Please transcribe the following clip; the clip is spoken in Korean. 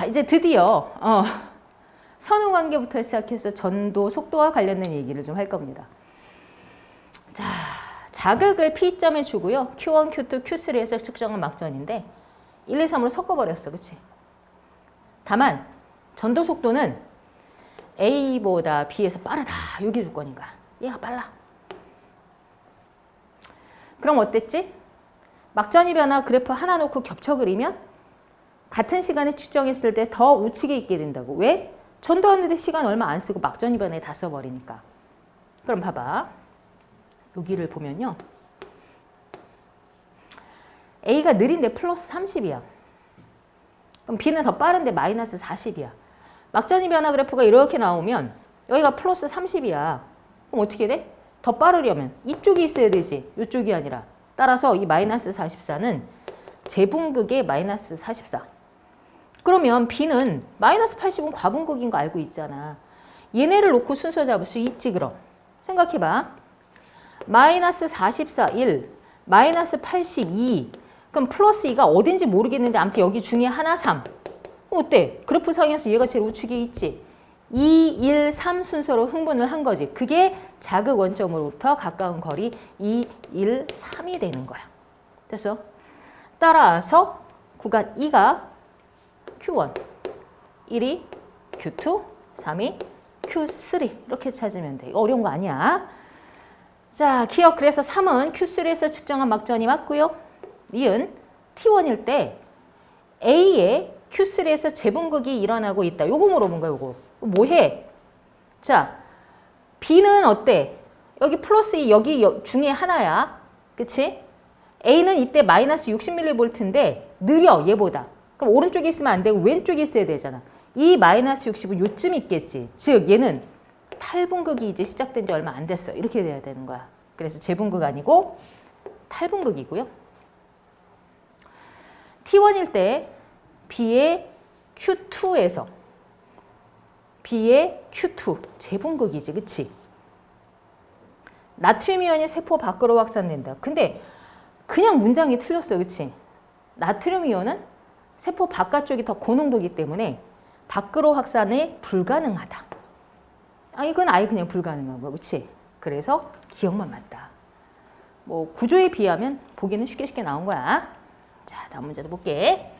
자, 이제 드디어 어, 선후 관계부터 시작해서 전도 속도와 관련된 얘기를 좀 할 겁니다. 자, 자극을 P점에 주고요. Q1, Q2, Q3에서 측정한 막전인데 1, 2, 3으로 섞어버렸어. 그치? 다만 전도 속도는 A보다 B에서 빠르다. 여기 조건인가? 얘가 빨라. 그럼 어땠지? 막전이 변화 그래프 하나 놓고 겹쳐 그리면 같은 시간에 측정했을 때 더 우측에 있게 된다고. 왜? 전도하는데 시간 얼마 안 쓰고 막전이 변화에 다 써버리니까. 그럼 봐봐. 여기를 보면요. A가 느린데 플러스 30이야. 그럼 B는 더 빠른데 마이너스 40이야. 막전이 변화 그래프가 이렇게 나오면 여기가 플러스 30이야. 그럼 어떻게 돼? 더 빠르려면 이쪽이 있어야 되지. 이쪽이 아니라. 따라서 이 마이너스 44는 제분극의 마이너스 44. 그러면 B는 마이너스 80은 과분극인 거 알고 있잖아. 얘네를 놓고 순서 잡을 수 있지 그럼. 생각해봐. 마이너스 44, 1, 마이너스 82. 그럼 플러스 2가 어딘지 모르겠는데 아무튼 여기 중에 하나 3. 어때? 그래프 상에서 얘가 제일 우측에 있지. 2, 1, 3 순서로 흥분을 한 거지. 그게 자극 원점으로부터 가까운 거리 2, 1, 3이 되는 거야. 됐어? 따라서 구간 2가 Q1, 1이 Q2, 3이 Q3 이렇게 찾으면 돼. 이거 어려운 거 아니야. 자, 기억 그래서 3은 Q3에서 측정한 막전이 맞고요. 니은 T1일 때 A의 Q3에서 재분극이 일어나고 있다. 요거 물어본 거야, 요거. 뭐해? 자, B는 어때? 여기 플러스 2, 여기 여- 중에 하나야. 그치? A는 이때 마이너스 60mV인데 느려, 얘보다. 그럼 오른쪽에 있으면 안 되고 왼쪽에 있어야 되잖아. 이 마이너스 60은 요쯤 있겠지. 즉, 얘는 탈분극이 이제 시작된 지 얼마 안 됐어. 이렇게 돼야 되는 거야. 그래서 재분극 아니고 탈분극이고요. T1일 때 B의 Q2에서 B의 Q2 재분극이지, 그치? 나트륨 이온이 세포 밖으로 확산된다. 근데 그냥 문장이 틀렸어, 그치? 나트륨 이온은 세포 바깥쪽이 더 고농도기 때문에 밖으로 확산이 불가능하다. 아, 이건 아예 그냥 불가능한 거, 그치? 그래서 기억만 맞다. 뭐 구조에 비하면 보기는 쉽게 쉽게 나온 거야. 자, 다음 문제도 볼게.